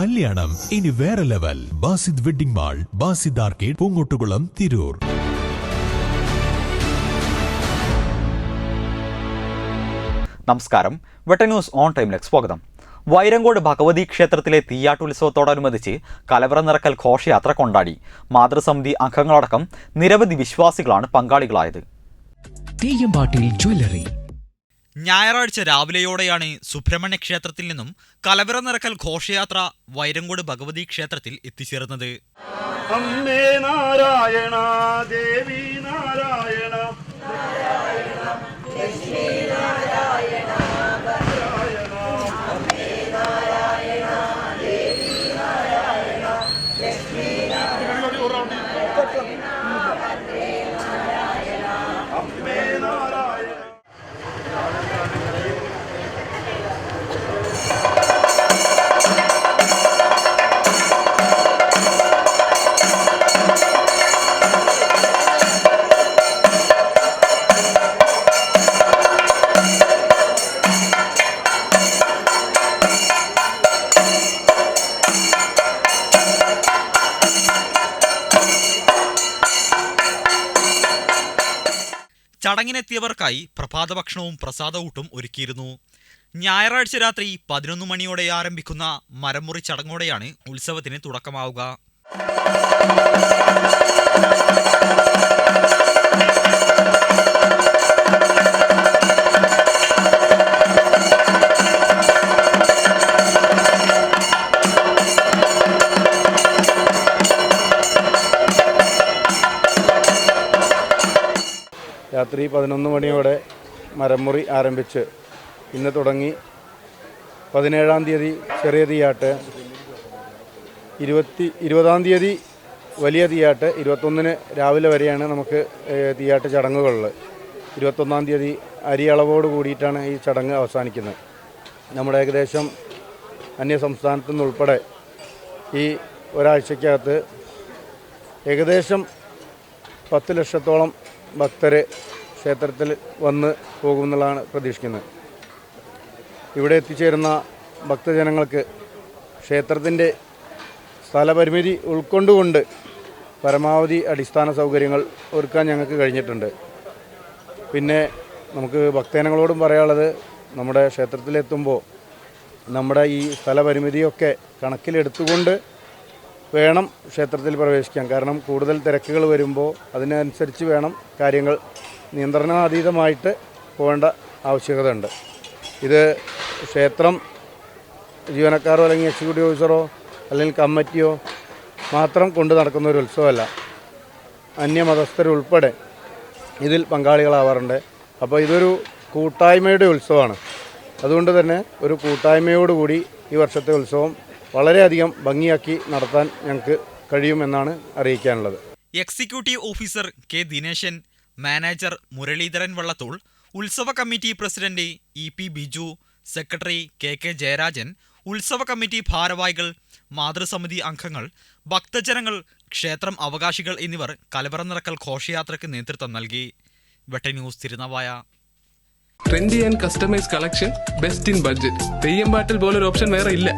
കല്യാണം. ഇനി വേറെ level. Basid wedding mall Basid arcade Poongottukulam Tirur. നമസ്കാരം. വെട്ട ന്യൂസ് ഓൺ ടൈമിലേക്ക് സ്വാഗതം. വൈരങ്കോട് ഭഗവതി ക്ഷേത്രത്തിലെ തീയാട്ടുത്സവത്തോടനുബന്ധിച്ച് കലവറ നിറക്കൽ ഘോഷയാത്ര കൊണ്ടാടി. മാതൃസമിതി അംഗങ്ങളടക്കം നിരവധി വിശ്വാസികളാണ് പങ്കാളികളായത്. തെയ്യമ്പാട്ടിൽ ജ്വല്ലറി ഞായറാഴ്ച രാവിലെയോടെയാണ് സുബ്രഹ്മണ്യ ക്ഷേത്രത്തിൽ നിന്നും കലവറ നിറക്കൽ ഘോഷയാത്ര വൈരങ്കോട് ഭഗവതി ക്ഷേത്രത്തിൽ എത്തിച്ചേർന്നത്. അമ്മേ നാരായണ ദേവി നാരായണ. അമ്മേ ചടങ്ങിനെത്തിയവർക്കായി പ്രഭാത ഭക്ഷണവും പ്രസാദകൂട്ടും ഒരുക്കിയിരുന്നു. ഞായറാഴ്ച രാത്രി പതിനൊന്ന് മണിയോടെ ആരംഭിക്കുന്ന മരമുറി ചടങ്ങോടെയാണ് ഉത്സവത്തിന് തുടക്കമാവുക. രാത്രി പതിനൊന്ന് മണിയോടെ മരമുറി ആരംഭിച്ച് ഇന്ന് തുടങ്ങി പതിനേഴാം തീയതി ചെറിയ തീയാട്ട് ഇരുപത്തി ഇരുപതാം തീയതി വലിയ തീയാട്ട് ഇരുപത്തൊന്നിന് രാവിലെ വരെയാണ് നമുക്ക് തീയാട്ട് ചടങ്ങുകളിൽ ഇരുപത്തൊന്നാം തീയതി അരിയളവോട് കൂടിയിട്ടാണ് ഈ ചടങ്ങ് അവസാനിക്കുന്നത്. നമ്മുടെ ഏകദേശം അന്യ സംസ്ഥാനത്തു നിന്നുൾപ്പെടെ ഈ ഒരാഴ്ചക്കകത്ത് ഏകദേശം പത്ത് ലക്ഷത്തോളം ഭക്തർ ക്ഷേത്രത്തിൽ വന്ന് പോകുമെന്നുള്ളതാണ് പ്രതീക്ഷിക്കുന്നത്. ഇവിടെ എത്തിച്ചേരുന്ന ഭക്തജനങ്ങൾക്ക് ക്ഷേത്രത്തിന്റെ സ്ഥലപരിമിതി ഉൾക്കൊണ്ടുകൊണ്ട് പരമാവധി അടിസ്ഥാന സൗകര്യങ്ങൾ ഒരുക്കാൻ ഞങ്ങൾക്ക് കഴിഞ്ഞിട്ടുണ്ട്. പിന്നെ നമുക്ക് ഭക്തജനങ്ങളോടും പറയാനുള്ളത് നമ്മുടെ ക്ഷേത്രത്തിലെത്തുമ്പോൾ നമ്മുടെ ഈ സ്ഥലപരിമിതിയൊക്കെ കണക്കിലെടുത്തുകൊണ്ട് വേണം ക്ഷേത്രത്തിൽ പ്രവേശിക്കാൻ. കാരണം കൂടുതൽ തിരക്കുകൾ വരുമ്പോൾ അതിനനുസരിച്ച് വേണം കാര്യങ്ങൾ നിയന്ത്രണാതീതമായിട്ട് പോകേണ്ട ആവശ്യകത ഉണ്ട് ഇത് ക്ഷേത്രം ജീവനക്കാരോ അല്ലെങ്കിൽ എക്സിക്യൂട്ടീവ് ഓഫീസറോ അല്ലെങ്കിൽ കമ്മിറ്റിയോ മാത്രം കൊണ്ട് നടക്കുന്ന ഒരു ഉത്സവമല്ല. അന്യമതസ്ഥരുൾപ്പെടെ ഇതിൽ പങ്കാളികളാവാറുണ്ട്. അപ്പോൾ ഇതൊരു കൂട്ടായ്മയുടെ ഉത്സവമാണ്. അതുകൊണ്ട് തന്നെ ഒരു കൂട്ടായ്മയോടുകൂടി ഈ വർഷത്തെ ഉത്സവം വളരെയധികം ഭംഗിയാക്കി നടത്താൻ ഞങ്ങൾക്ക് കഴിയുമെന്നാണ് അറിയിക്കാനുള്ളത്. Executive officer K Dineshan manager Muraleedharan Vallathol ഉത്സവ committee president E P Biju secretary K K Jayarajan ഉത്സവ കമ്മിറ്റി ഭാരവാഹികൾ മാതൃസമിതി അംഗങ്ങൾ ഭക്തജനങ്ങൾ ക്ഷേത്രം അവകാശികൾ എന്നിവർ കലവറ നിറക്കൽ ഘോഷയാത്രയ്ക്ക് നേതൃത്വം നൽകി. Vetta news Thirunavaya. Trendy and customise collection best in budget. Theyyam പാട്ടിൽ പോലൊരു ഓപ്ഷൻ വേറെ ഇല്ല.